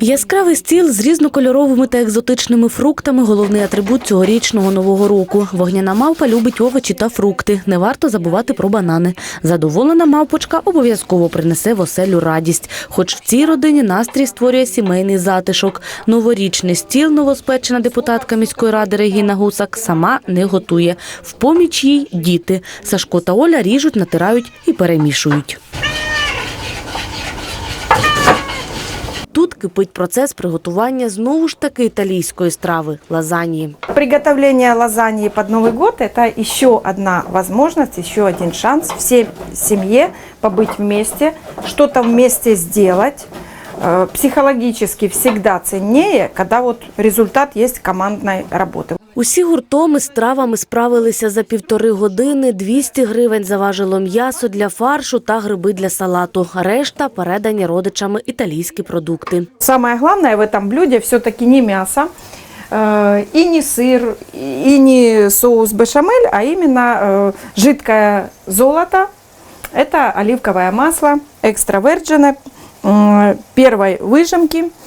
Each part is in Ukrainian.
Яскравий стіл з різнокольоровими та екзотичними фруктами – головний атрибут цьогорічного нового року. Вогняна мавпа любить овочі та фрукти. Не варто забувати про банани. Задоволена мавпочка обов'язково принесе в оселю радість. Хоч в цій родині настрій створює сімейний затишок. Новорічний стіл новоспечена депутатка міської ради Регіна Гусак сама не готує. В поміч їй діти. Сашко та Оля ріжуть, натирають і перемішують. кипить процес приготування знову ж таки італійської страви – лазаньї. Приготовление лазаньи под Новый год – это еще одна возможность, еще один шанс всей семье побыть вместе, что-то вместе сделать. Э, Психологически всегда ценнее, когда вот результат есть командной работы. Усі гуртом із стравами справилися за півтори години. 200 гривень заважило м'ясо для фаршу та гриби для салату. Решта передані родичами італійські продукти. Самое главное в этом блюде все-таки не мясо, э, и не сыр, и не соус бешамель, а именно э, жидкое золото. Это оливковое масло, экстра virgin, м, первой выжимки, в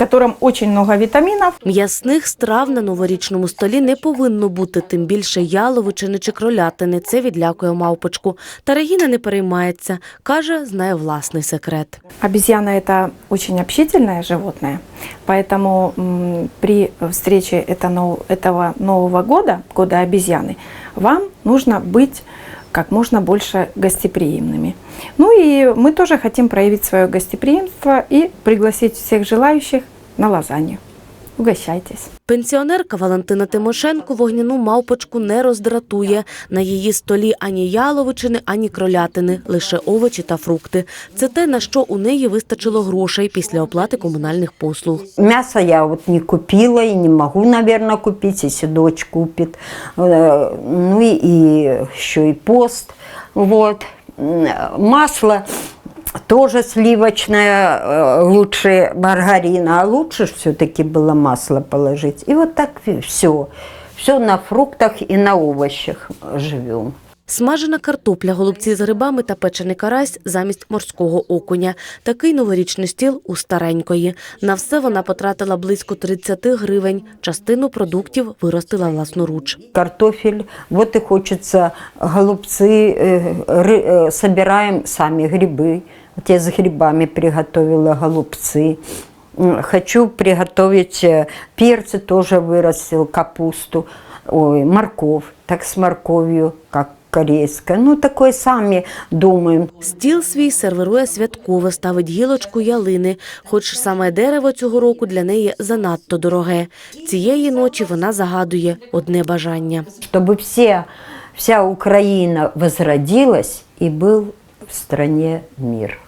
котором очень много витаминов. М'ясних страв на новорічному столі не повинно бути, тим більше яловичини чи кролятини. Це відлякує мавпочку. Та Регіна не переймається. Каже, знає власний секрет. Обезьяна это очень общительное животное, поэтому м, при встрече это нов- этого Нового года, года обезьяны, вам нужно быть как можно больше гостеприимными. Ну и мы тоже хотим проявить свое гостеприимство и пригласить всех желающих на лазанью. Угощайтесь. Пенсіонерка Валентина Тимошенко вогняну мавпочку не роздратує. На її столі ані яловичини, ані кролятини, лише овочі та фрукти. Це те, на що у неї вистачило грошей після оплати комунальних послуг. Мясо я вот не купила и не могу, наверное, купить, если дочь купит. Э, Ну и еще и пост. Вот. Масло тоже сливочное, э, лучше маргарина, а лучше все-таки было масло положить. И вот так все. Все на фруктах и на овощах живем. Смажена картопля, голубці з грибами та печений карась замість морського окуня. Такий новорічний стіл у старенької. На все вона потратила близько 30 гривень. Частину продуктів виростила власноруч. картофель. Вот и хочется голубцы, э, ры- э, собираем сами грибы. Вот я с грибами приготовила голубцы. М, Хочу приготовить э, перцы, тоже вырастил, капусту, ой, морковь, так с морковью, как корейская. Ну, такое сами думаем. Стіл свій сервирує святково, ставить гілочку ялини, хоч саме дерево цього року для неї занадто дороге. Цієї ночі вона загадує одне бажання. Чтобы все, вся Украина возродилась и был в стране мир.